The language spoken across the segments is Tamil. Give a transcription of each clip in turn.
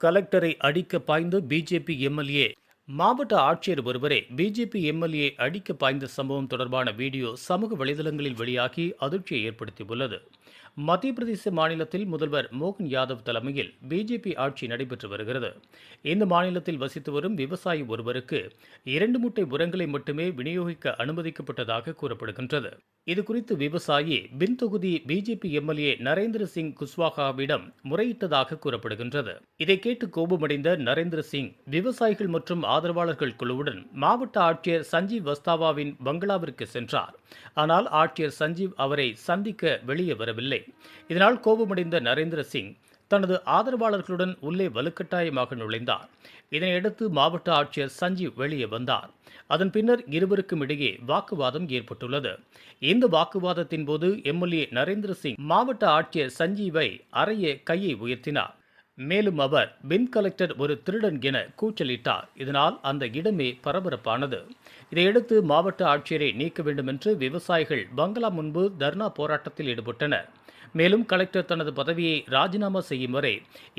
கலெக்டரை அடிக்க பாய்ந்த பிஜேபி எம்எல்ஏ மாவட்ட ஆட்சியர் ஒருவரே பிஜேபி எம்எல்ஏ அடிக்க பாய்ந்த சம்பவம் தொடர்பான வீடியோ சமூக வலைதளங்களில் வெளியாகி அதிர்ச்சியை ஏற்படுத்தியுள்ளது. மத்திய பிரதேச மாநிலத்தில் முதல்வர் மோகன் யாதவ் தலைமையில் பிஜேபி ஆட்சி நடைபெற்று வருகிறது. இந்த மாநிலத்தில் வசித்து வரும் விவசாயி ஒருவருக்கு இரண்டு மூட்டை உரங்களை மட்டுமே விநியோகிக்க அனுமதிக்கப்பட்டதாக கூறப்படுகின்றது. இது குறித்து விவசாயி பின் தொகுதி பிஜேபி எம்எல்ஏ நரேந்திர சிங் குஸ்வாகாவிடம் முறையிட்டதாக கூறப்படுகின்றது. இதை கேட்டு கோபமடைந்த நரேந்திர சிங் விவசாயிகள் மற்றும் ஆதரவாளர்கள் குழுவுடன் மாவட்ட ஆட்சியர் சஞ்சீவ் வஸ்தாவாவின் பங்களாவிற்கு சென்றார். ஆனால் ஆட்சியர் சஞ்சீவ் அவரை சந்திக்க வெளியே வரவில்லை. இதனால் கோபமடைந்த நரேந்திர சிங் தனது ஆதரவாளர்களுடன் உள்ளே வலுக்கட்டாயமாக நுழைந்தார். இதனையடுத்து மாவட்ட ஆட்சியர் சஞ்சீவ் வெளியே வந்தார். அதன் பின்னர் இருவருக்கும் இடையே வாக்குவாதம் ஏற்பட்டுள்ளது. இந்த வாக்குவாதத்தின் போது எம்எல்ஏ நரேந்திர சிங் மாவட்ட ஆட்சியர் சஞ்சீவை அறைய கையை உயர்த்தினார். மேலும் அவர் பின் கலெக்டர் ஒரு திருடன் என கூச்சலிட்டார். இதனால் அந்த இடமே பரபரப்பானது. இதையடுத்து மாவட்ட ஆட்சியரை நீக்க வேண்டும் என்று விவசாயிகள் பங்களா முன்பு தர்ணா போராட்டத்தில் ஈடுபட்டனர். மேலும் கலெக்டர் தனது பதவியை ராஜினாமா செய்யும் வரை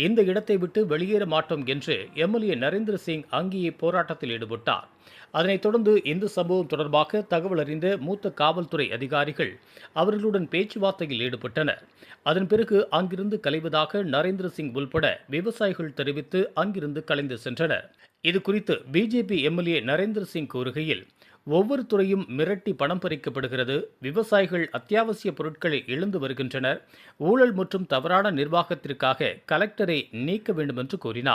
இந்த இடத்தை விட்டு வெளியேற மாட்டோம் என்று எம்எல்ஏ நரேந்திர சிங் அங்கேயே போராட்டத்தில் ஈடுபட்டார். அதனைத் தொடர்ந்து இந்த சம்பவம் தொடர்பாக தகவல் அறிந்த மூத்த காவல்துறை அதிகாரிகள் அவர்களுடன் பேச்சுவார்த்தையில் ஈடுபட்டனர். அதன் பிறகு அங்கிருந்து கலைவதாக நரேந்திர சிங் உள்பட விவசாயிகள் தெரிவித்து அங்கிருந்து கலைந்து சென்றனர். இது குறித்து பிஜேபி எம்எல்ஏ நரேந்திர சிங் கூறுகையில் ஒவ்வொரு துறையும் மிரட்டி பணம் பறிக்கப்படுகிறது விவசாயிகள் அத்தியாவசிய பொருட்களை இழந்து வருகின்றனர் ஊழல் மற்றும் தவறான நிர்வாகத்திற்காக கலெக்டரை நீக்க வேண்டும் என்று கூறினார்.